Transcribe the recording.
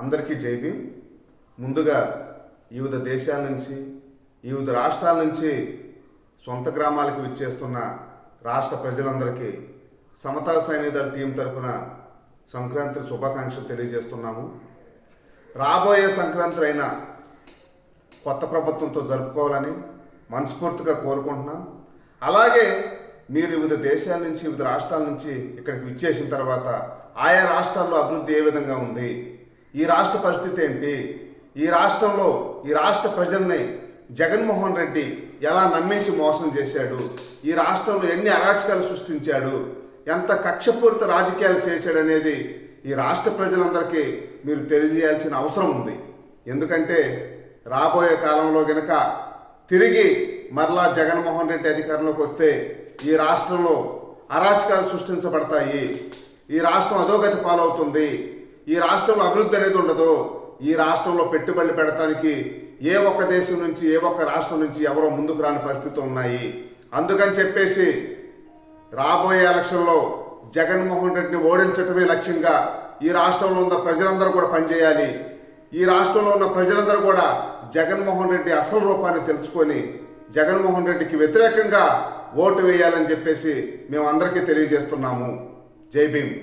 అందరికీ జై భీమ్. ముందుగా వివిధ దేశాల నుంచి వివిధ రాష్ట్రాల నుంచి సొంత గ్రామాలకు విచ్చేస్తున్న రాష్ట్ర ప్రజలందరికీ సమతా సైనికుల టీం తరఫున సంక్రాంతి శుభాకాంక్షలు తెలియజేస్తున్నాము. రాబోయే సంక్రాంతి అయిన కొత్త ప్రభుత్వంతో జరుపుకోవాలని మనస్ఫూర్తిగా కోరుకుంటున్నాం. అలాగే మీరు వివిధ దేశాల నుంచి వివిధ రాష్ట్రాల నుంచి ఇక్కడికి విచ్చేసిన తర్వాత ఆయా రాష్ట్రాల్లో అభివృద్ధి ఏ విధంగా ఉంది? ఈ రాష్ట్ర పరిస్థితి ఏంటి? ఈ రాష్ట్రంలో ఈ రాష్ట్ర ప్రజల్ని జగన్మోహన్ రెడ్డి ఎలా నమ్మించి మోసం చేశాడు? ఈ రాష్ట్రంలో ఎన్ని అరాచకాలు సృష్టించాడు? ఎంత కక్షపూరిత రాజకీయాలు చేశాడనేది ఈ రాష్ట్ర ప్రజలందరికీ మీరు తెలియజేయాల్సిన అవసరం ఉంది. ఎందుకంటే రాబోయే కాలంలో గనక తిరిగి మరలా జగన్మోహన్ రెడ్డి అధికారంలోకి వస్తే ఈ రాష్ట్రంలో అరాచకాలు సృష్టించబడతాయి. ఈ రాష్ట్రం అధోగతి పాలవుతుంది. ఈ రాష్ట్రంలో అభివృద్ధి అనేది ఉండదు. ఈ రాష్ట్రంలో పెట్టుబడులు పెడతానికి ఏ ఒక్క దేశం నుంచి ఏ ఒక్క రాష్ట్రం నుంచి ఎవరో ముందుకు రాని పరిస్థితులు ఉన్నాయి. అందుకని చెప్పేసి రాబోయే ఎలక్షన్లో జగన్మోహన్ రెడ్డిని ఓడించటమే లక్ష్యంగా ఈ రాష్ట్రంలో ఉన్న ప్రజలందరూ కూడా పనిచేయాలి. ఈ రాష్ట్రంలో ఉన్న ప్రజలందరూ కూడా జగన్మోహన్ రెడ్డి అసలు రూపాన్ని తెలుసుకొని జగన్మోహన్ రెడ్డికి వ్యతిరేకంగా ఓటు వేయాలని చెప్పేసి మేము అందరికీ తెలియజేస్తున్నాము. జై భీమ్.